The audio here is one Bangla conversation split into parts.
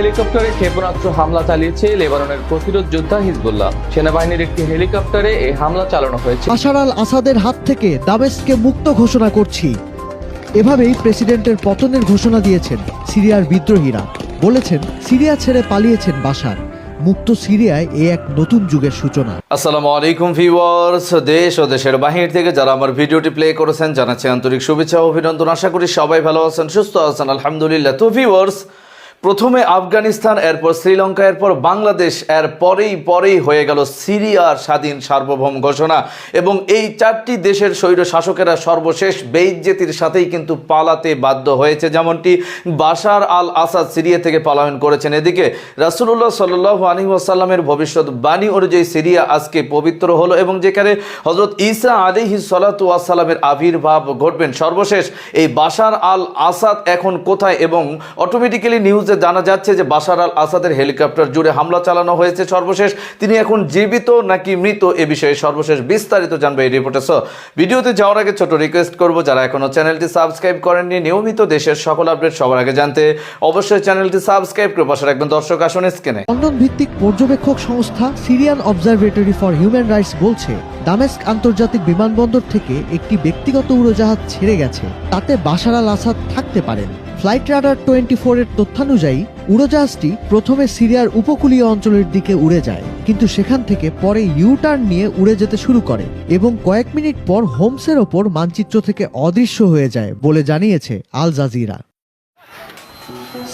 হেলিকপ্টারে ক্ষেপণাস্ত্র হামলা চালিয়েছে লেবাননের প্রতিরোধ যোদ্ধা হিজবুল্লাহ। সেনাবাহিনীর একটি হেলিকপ্টারে এই হামলা চালানো হয়েছে। বাশার আল আসাদের হাত থেকে দামেস্ককে মুক্ত ঘোষণা করছি। এভাবেই প্রেসিডেন্টের পতনের ঘোষণা দিয়েছেন সিরিয়ার বিদ্রোহীরা। বলেছেন সিরিয়া ছেড়ে পালিয়েছেন বাশার। মুক্ত সিরিয়ায় এ এক নতুন যুগের সূচনা। আসসালামু আলাইকুম ভিউয়ার্স। দেশ ও দেশের বাহির থেকে যারা আমার ভিডিওটি প্লে করেছেন জানাচ্ছি আন্তরিক শুভেচ্ছা ও অভিনন্দন। আশা করি সবাই ভালো আছেন সুস্থ আছেন। আলহামদুলিল্লাহ। তো ভিউয়ার্স প্রথমে আফগানিস্তান, এরপর শ্রীলঙ্কা, এরপর বাংলাদেশ এর পরেই পরেই হয়ে গেল সিরিয়ার স্বাধীন সার্বভৌম ঘোষণা। এবং এই চারটি দেশের স্বৈর শাসকেরা সর্বশেষ বেইজ্জেতির সাথেই কিন্তু পালাতে বাধ্য হয়েছে যেমনটি বাশার আল আসাদ সিরিয়া থেকে পলায়ন করেছেন। এদিকে রাসুল্লাহ সাল্লাহ আলী ওয়াসাল্লামের ভবিষ্যৎ বাণী অনুযায়ী সিরিয়া আজকে পবিত্র হলো এবং যেখানে হজরত ঈসা আলিহি সালাতু আবির্ভাব ঘটবেন। সর্বশেষ এই বাশার আল আসাদ এখন কোথায় এবং অটোমেটিক্যালি নিউজে জানা যাচ্ছে যে বাশার আল আসাদের হেলিকপ্টার জুড়ে হামলা চালানো হয়েছে সর্বশেষ। তিনি এখন জীবিত নাকি মৃত এ বিষয়ে সর্বশেষ বিস্তারিত জানবে এই রিপোর্টে। সো ভিডিওতে যাওয়ার আগে ছোট রিকোয়েস্ট করব, যারা এখনও চ্যানেলটি সাবস্ক্রাইব করেননি, নিয়মিত দেশের সকল আপডেট সবার আগে জানতে অবশ্যই চ্যানেলটি সাবস্ক্রাইব করে পাশে রাখবেন। দর্শক, আসন স্ক্রিনে। লন্ডন ভিত্তিক পর্যবেক্ষক সংস্থা Syrian observatory for human rights বলছে, দামেস্ক আন্তর্জাতিক বিমানবন্দর থেকে একটি ব্যক্তিগত উড়োজাহাজ ছেড়ে গেছে। তাতে বাশার আল আসাদ থাকতে পারেন। ফ্লাইট রাডার টোয়েন্টি ফোর এর তথ্যানুযায়ী, উড়োজাহাজটি প্রথমে সিরিয়ার উপকূলীয় অঞ্চলের দিকে উড়ে যায়, কিন্তু সেখান থেকে পরে ইউ টার্ন নিয়ে উড়ে যেতে শুরু করে এবং কয়েক মিনিট পর হোমসের ওপর মানচিত্র থেকে অদৃশ্য হয়ে যায় বলে জানিয়েছে আল জাজিরা।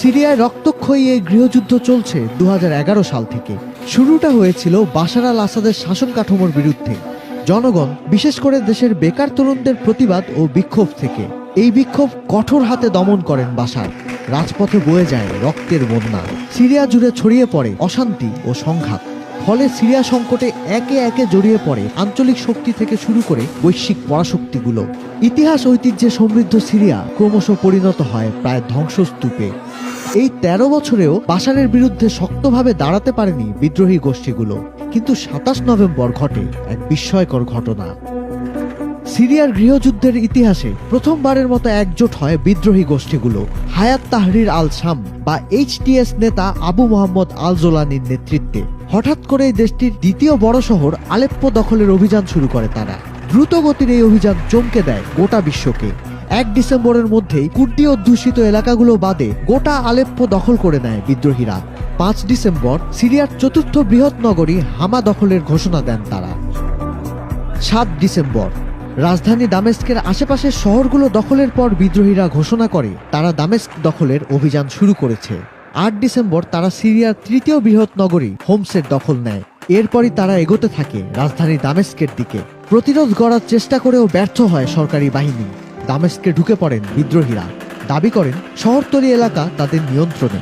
সিরিয়ায় রক্তক্ষয়ী এই গৃহযুদ্ধ চলছে দু হাজার এগারো সাল থেকে। শুরুটা হয়েছিল বাশার আল আসাদের শাসন কাঠামোর বিরুদ্ধে। জনগণ, বিশেষ করে দেশের বেকার তরুণদের প্রতিবাদ ও বিক্ষোভ থেকে। এই বিক্ষোভ কঠোর হাতে দমন করেন বাসার। রাজপথে বয়ে যায় রক্তের বন্যা। সিরিয়া জুড়ে ছড়িয়ে পড়ে অশান্তি ও সংঘাত। ফলে সিরিয়া সংকটে একে একে জড়িয়ে পড়ে আঞ্চলিক শক্তি থেকে শুরু করে বৈশ্বিক পরাশক্তিগুলো। ইতিহাস ঐতিহ্যে সমৃদ্ধ সিরিয়া ক্রমশ পরিণত হয় প্রায় ধ্বংসস্তূপে। এই ১৩ বছরেও বাশারের বিরুদ্ধে শক্তভাবে দাঁড়াতে পারেনি বিদ্রোহী গোষ্ঠীগুলো। কিন্তু সাতাশ নভেম্বর ঘটে এক বিস্ময়কর ঘটনা। সিরিয়ার গৃহযুদ্ধের ইতিহাসে প্রথমবারের মতো একজোট হয় বিদ্রোহী গোষ্ঠীগুলো। হায়াত তাহরির আল শাম বা এইচটিএস নেতা আবু মোহাম্মদ আল জোলানির নেতৃত্বে। হঠাৎ করে দেশটির দ্বিতীয় বড় শহর আলেপ্পো দখলের অভিযান শুরু করে তারা। দ্রুত গতির এই অভিযান চমকে দেয় গোটা বিশ্বকে। এক ডিসেম্বরের মধ্যেই কুর্দি অধ্যুষিত এলাকাগুলো বাদে গোটা আলেপ্পো দখল করে নেয় বিদ্রোহীরা। পাঁচ ডিসেম্বর সিরিয়ার চতুর্থ বৃহৎ নগরী হামা দখলের ঘোষণা দেন তারা। সাত ডিসেম্বর রাজধানী দামেস্কের আশেপাশের শহরগুলো দখলের পর বিদ্রোহীরা ঘোষণা করে, তারা দামেস্ক দখলের অভিযান শুরু করেছে। আট ডিসেম্বর তারা সিরিয়ার তৃতীয় বৃহৎ নগরী হোমসের দখল নেয়। এরপরই তারা এগোতে থাকে রাজধানী দামেস্কের দিকে। প্রতিরোধ গড়ার চেষ্টা করেও ব্যর্থ হয় সরকারি বাহিনী। দামেস্কে ঢুকে পড়েন বিদ্রোহীরা। দাবি করেন, শহরতলি এলাকা তাদের নিয়ন্ত্রণে।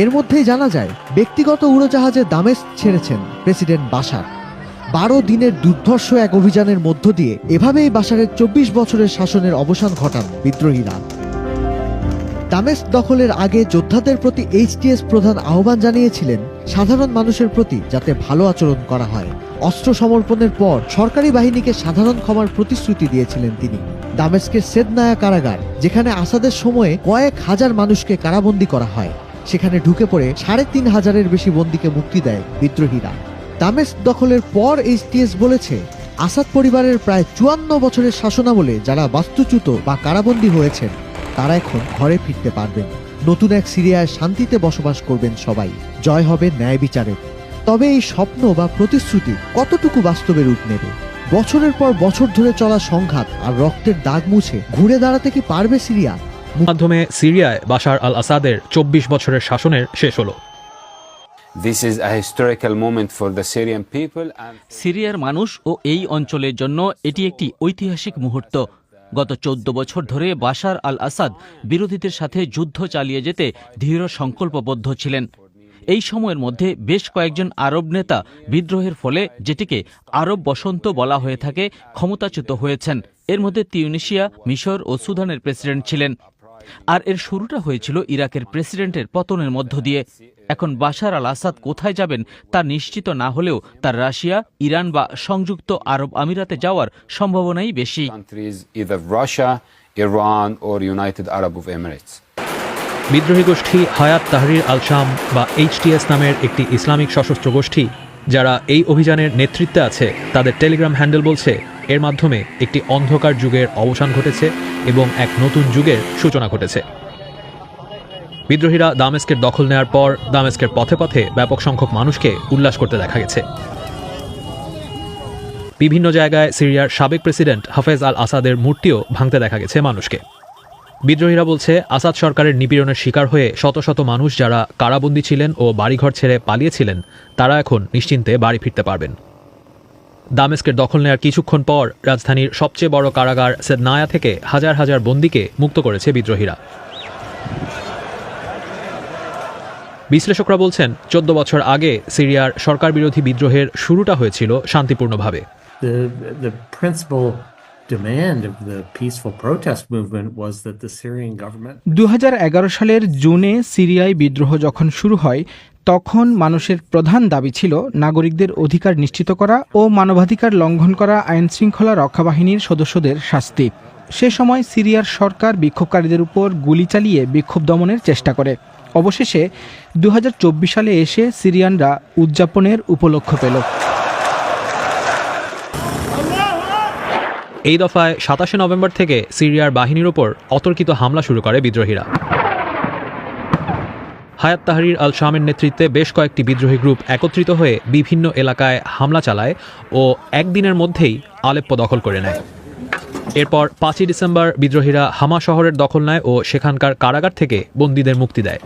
এর মধ্যেই জানা যায়, ব্যক্তিগত উড়োজাহাজে দামেস্ক ছেড়েছেন প্রেসিডেন্ট বাশার। বারো দিনের দুর্ধর্ষ এক অভিযানের মধ্য দিয়ে এভাবেই বাসারের চব্বিশ বছরের শাসনের অবসান ঘটান বিদ্রোহীরা। দামেস্ক দখলের আগে যোদ্ধাদের প্রতি এইচটিএস প্রধান আহ্বান জানিয়েছিলেন সাধারণ মানুষের প্রতি যাতে ভালো আচরণ করা হয়। অস্ত্র সমর্পণের পর সরকারি বাহিনীকে সাধারণ ক্ষমার প্রতিশ্রুতি দিয়েছিলেন তিনি। দামেস্কের সেদনায়া কারাগার, যেখানে আসাদের সময়ে কয়েক হাজার মানুষকে কারাবন্দী করা হয়, সেখানে ঢুকে পড়ে সাড়ে তিন হাজারের বেশি বন্দীকে মুক্তি দেয় বিদ্রোহীরা। দামেস্ক দখলের পর এইচটিএস বলেছে, আসাদ পরিবারের প্রায় চুয়ান্ন বছরের শাসনামলে যারা বাস্তুচ্যুত বা কারাবন্দী হয়েছেন, তারা এখন ঘরে ফিরতে পারবেন। নতুন এক সিরিয়ায় শান্তিতে বসবাস করবেন সবাই। জয় হবে ন্যায় বিচারের। তবে এই স্বপ্ন বা প্রতিশ্রুতি কতটুকু বাস্তবে রূপ নেবে? বছরের পর বছর ধরে চলা সংঘাত আর রক্তের দাগ মুছে ঘুরে দাঁড়াতে কি পারবে সিরিয়া? মাধ্যমে সিরিয়ায় বাশার আল আসাদের চব্বিশ বছরের শাসনের শেষ হলো। সিরিয়ার মানুষ ও এই অঞ্চলের জন্য এটি একটি ঐতিহাসিক মুহূর্ত। গত চোদ্দ বছর ধরে বাশার আল আসাদ বিরোধীদের সাথে যুদ্ধ চালিয়ে যেতে দৃঢ় সংকল্পবদ্ধ ছিলেন। এই সময়ের মধ্যে বেশ কয়েকজন আরব নেতা বিদ্রোহের ফলে যেটিকে আরব বসন্ত বলা হয়ে থাকে, ক্ষমতাচ্যুত হয়েছেন। এর মধ্যে তিউনিশিয়া, মিশর ও সুদানের প্রেসিডেন্ট ছিলেন। আর এর শুরুটা হয়েছিল ইরাকের প্রেসিডেন্টের পতনের মধ্য দিয়ে। এখন বাশার আল আসাদ কোথায় যাবেন তা নিশ্চিত না হলেও তার রাশিয়া ইরান বা সংযুক্ত আরব আমিরাতে যাওয়ার সম্ভাবনাই বেশি। বিদ্রোহী গোষ্ঠী হায়াত তাহরির আল শাম বা এইচটিএস নামের একটি ইসলামিক সশস্ত্র গোষ্ঠী যারা এই অভিযানের নেতৃত্বে আছে তাদের টেলিগ্রাম হ্যান্ডেল বলছে এর মাধ্যমে একটি অন্ধকার যুগের অবসান ঘটেছে এবং এক নতুন যুগের সূচনা ঘটেছে। বিদ্রোহীরা দামেস্কের দখল নেয়ার পর দামেস্কের পথে পথে ব্যাপক সংখ্যক মানুষকে উল্লাস করতে দেখা গেছে। বিভিন্ন জায়গায় সিরিয়ার সাবেক প্রেসিডেন্ট হাফেজ আল আসাদের মূর্তিও ভাঙতে দেখা গেছে মানুষকে। বিদ্রোহীরা বলছে, আসাদ সরকারের নিপীড়নের শিকার হয়ে শত শত মানুষ যারা কারাবন্দী ছিলেন ও বাড়িঘর ছেড়ে পালিয়েছিলেন, তারা এখন নিশ্চিন্তে বাড়ি ফিরতে পারবেন। দামেস্কের দখল নেয়ার কিছুক্ষণ পর রাজধানীর সবচেয়ে বড় কারাগার সেদনায়া থেকে হাজার হাজার বন্দীকে মুক্ত করেছে বিদ্রোহীরা। বিশ্লেষকরা বলছেন চোদ্দ বছর আগে সিরিয়ার সরকার বিরোধী বিদ্রোহের শুরুটা হয়েছিল শান্তিপূর্ণভাবে। দু সালের জুনে সিরিয়ায় বিদ্রোহ যখন শুরু হয় তখন মানুষের প্রধান দাবি ছিল নাগরিকদের অধিকার নিশ্চিত করা ও মানবাধিকার লঙ্ঘন করা আইন শৃঙ্খলা রক্ষা বাহিনীর সদস্যদের শাস্তি। সে সময় সিরিয়ার সরকার বিক্ষোভকারীদের উপর গুলি চালিয়ে বিক্ষোভ দমনের চেষ্টা করে। অবশেষে দু হাজার চব্বিশ সালে এসে সিরিয়ানরা উদযাপনের উপলক্ষ পেল। এই দফায় সাতাশে নভেম্বর থেকে সিরিয়ার বাহিনীর ওপর অতর্কিত হামলা শুরু করে বিদ্রোহীরা। হায়াত তাহরির আল শামের নেতৃত্বে বেশ কয়েকটি বিদ্রোহী গ্রুপ একত্রিত হয়ে বিভিন্ন এলাকায় হামলা চালায় ও একদিনের মধ্যেই আলেপ্পো দখল করে নেয়। এরপর পাঁচই ডিসেম্বর বিদ্রোহীরা হামা শহরের দখল নেয় ও সেখানকার কারাগার থেকে বন্দীদের মুক্তি দেয়।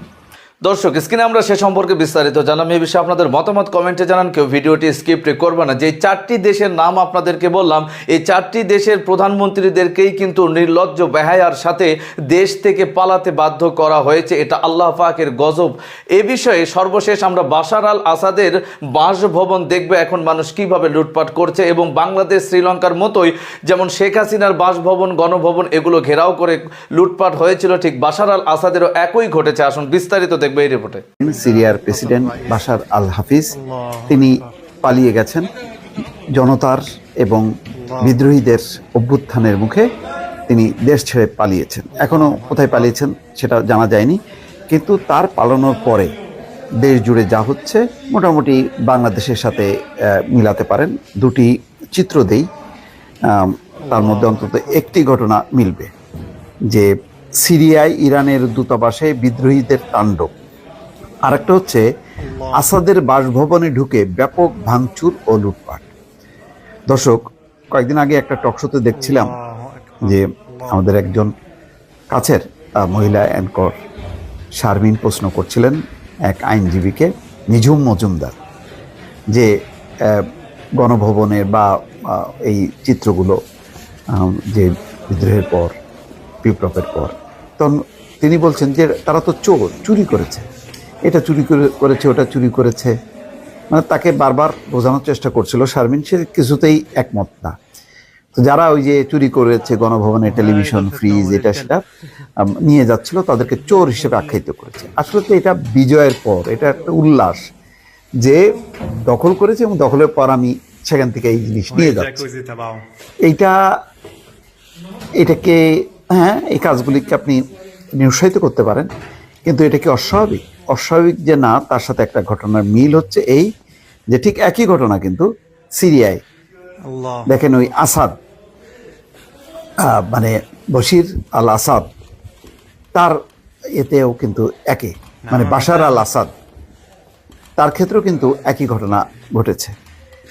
দর্শক স্ক্রিনে আমরা সে সম্পর্কে বিস্তারিত জানলাম এই বিষয়ে আপনাদের মতামত কমেন্টে জানান। কেউ ভিডিওটি স্কিপ্ট করবে না। যে চারটি দেশের নাম আপনাদেরকে বললাম, এই চারটি দেশের প্রধানমন্ত্রীদেরকেই কিন্তু নির্লজ্জ বেহায়ার সাথে দেশ থেকে পালাতে বাধ্য করা হয়েছে। এটা আল্লাহ পাকের গজব। এ বিষয়ে সর্বশেষ আমরা বাশার আল আসাদের বাসভবন দেখবে, এখন মানুষ কীভাবে লুটপাট করছে এবং বাংলাদেশ, শ্রীলঙ্কার মতোই যেমন শেখ হাসিনার বাসভবন, গণভবন, এগুলো ঘেরাও করে লুটপাট হয়েছিল, ঠিক বাশার আল আসাদেরও একই ঘটেছে। আসুন বিস্তারিত সিরিয়ার প্রেসিডেন্ট বাশার আল হাফিজ তিনি পালিয়ে গেছেন জনতার এবং বিদ্রোহীদের অভ্যুত্থানের মুখে তিনি দেশ ছেড়ে পালিয়েছেন। এখনও কোথায় পালিয়েছেন সেটা জানা যায়নি। কিন্তু তার পালানোর পরে দেশ জুড়ে যা হচ্ছে, মোটামুটি বাংলাদেশের সাথে মিলাতে পারেন। দুটি চিত্র দেই। তার মধ্যে অন্তত একটি ঘটনা মিলবে যে সিরিয়ায় ইরানের দূতাবাসে বিদ্রোহীদের তাণ্ডব। আরেকটা হচ্ছে আসাদের বাসভবনে ঢুকে ব্যাপক ভাঙচুর ও লুটপাট। দর্শক, কয়েকদিন আগে একটা টকশোতে দেখছিলাম যে আমাদের একজন কাছের মহিলা অ্যাঙ্কর শারমিন প্রশ্ন করছিলেন এক আইনজীবীকে, নিঝুম মজুমদার, যে গণভবনের বা এই চিত্রগুলো যে বিদ্রোহের পর, বিপ্লবের পর, তখন তিনি বলছেন যে তারা তো চোর, চুরি করেছে। এটা চুরি করে- করেছে ওটা চুরি করেছে। মানে তাকে বারবার বোঝানোর চেষ্টা করছিল শারমিন সে কিছুতেই একমত না। তো যারা ওই যে চুরি করেছে গণভবনে টেলিভিশন ফ্রিজ এটা সেটা নিয়ে যাচ্ছিল তাদেরকে চোর হিসেবে আখ্যায়িত করেছে। আসলে তো এটা বিজয়ের পর এটা একটা উল্লাস যে দখল করেছে এবং দখলের পর আমি সেখান থেকে এই জিনিস নিয়ে যাচ্ছি। এইটা এটাকে হ্যাঁ এই কাজগুলিকে আপনি নিরুৎসাহিত করতে পারেন। কিন্তু এটা কি অস্বাভাবিক? অস্বাভাবিক যে না তার সাথে একটা ঘটনার মিল হচ্ছে এই যে ঠিক একই ঘটনা কিন্তু সিরিয়ায়। দেখেন ওই আসাদ মানে বশির আল আসাদ তার এতেও কিন্তু একই মানে বাশার আল আসাদ তার ক্ষেত্রেও কিন্তু একই ঘটনা ঘটেছে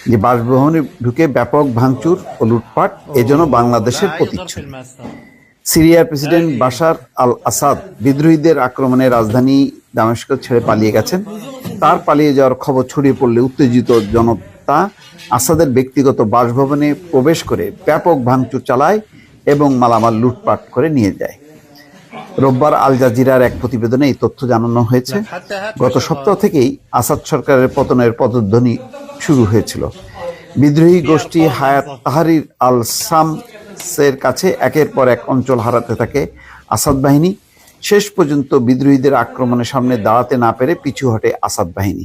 যে বাসভবনে ঢুকে ব্যাপক ভাঙচুর ও লুটপাট এজন্য বাংলাদেশের প্রতিচ্ছবি। সিরিয়ার প্রেসিডেন্ট বাশার আল আসাদ বিদ্রোহীদের আক্রমণে রাজধানী দামেস্ক ছেড়ে পালিয়ে গেছেন। তার পালিয়ে যাওয়ার খবর ছড়িয়ে পড়লে উত্তেজিত জনতা আসাদের ব্যক্তিগত বাসভবনে প্রবেশ করে ব্যাপক ভাঙচুর চালায় এবং মালামাল লুটপাট করে নিয়ে যায়। রোববার আল জাজিরার এক প্রতিবেদনে এই তথ্য জানানো হয়েছে। গত সপ্তাহ থেকেই আসাদ সরকারের পতনের পদধ্বনি শুরু হয়েছিল। বিদ্রোহী গোষ্ঠী হায়াত তাহারির আল সামসের কাছে একের পর এক অঞ্চল হারাতে থাকে আসাদ বাহিনী। শেষ পর্যন্ত বিদ্রোহীদের আক্রমণের সামনে দাঁড়াতে না পেরে পিছু হটে আসাদ বাহিনী,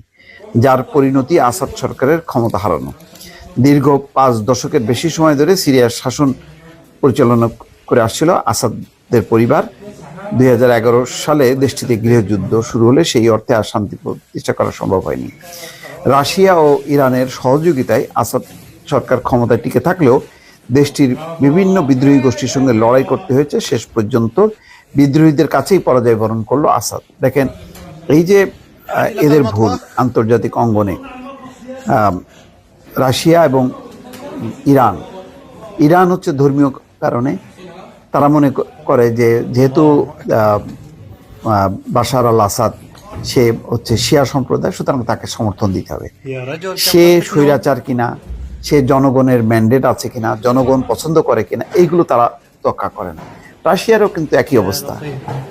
যার পরিণতি আসাদ সরকারের ক্ষমতা হারানো। দীর্ঘ পাঁচ দশকের বেশি সময় ধরে সিরিয়ার শাসন পরিচালনা করে আসছিল আসাদের পরিবার। দুই হাজার এগারো সালে দেশটিতে গৃহযুদ্ধ শুরু হলে সেই অর্থে আর শান্তি প্রতিষ্ঠা করা সম্ভব হয়নি। রাশিয়া ও ইরানের সহযোগিতায় আসাদ সরকার ক্ষমতায় টিকে থাকলেও দেশটির বিভিন্ন বিদ্রোহী গোষ্ঠীর সঙ্গে লড়াই করতে হয়েছে। শেষ পর্যন্ত বিদ্রোহীদের কাছেই পরাজয় বরণ করল আসাদ। দেখেন, এই যে এদের ভুল আন্তর্জাতিক অঙ্গনে রাশিয়া এবং ইরান ইরান হচ্ছে ধর্মীয় কারণে তারা মনে করে যে যেহেতু বাশার আল আসাদ, সে হচ্ছে শিয়া সম্প্রদায়, সুতরাং তাকে সমর্থন দিতে হবে। সে স্বৈরাচার কিনা সে জনগণের ম্যান্ডেট আছে কিনা, জনগণ পছন্দ করে কিনা, এইগুলো তারা তোয়াক্কা করে না। রাশিয়ারও কিন্তু একই অবস্থা।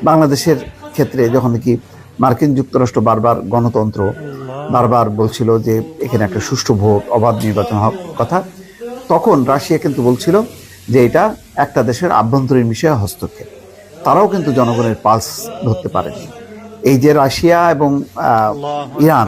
বাংলাদেশের ক্ষেত্রে যখন কি মার্কিন যুক্তরাষ্ট্র বারবার গণতন্ত্র, বারবার বলছিল যে এখানে একটা সুষ্ঠু ভোট, অবাধ নির্বাচন হওয়ার কথা, তখন রাশিয়া কিন্তু বলছিল যে এটা একটা দেশের আভ্যন্তরীণ বিষয়ে হস্তক্ষেপ। তারাও কিন্তু জনগণের পালস ধরতে পারেনি। এই যে রাশিয়া এবং ইরান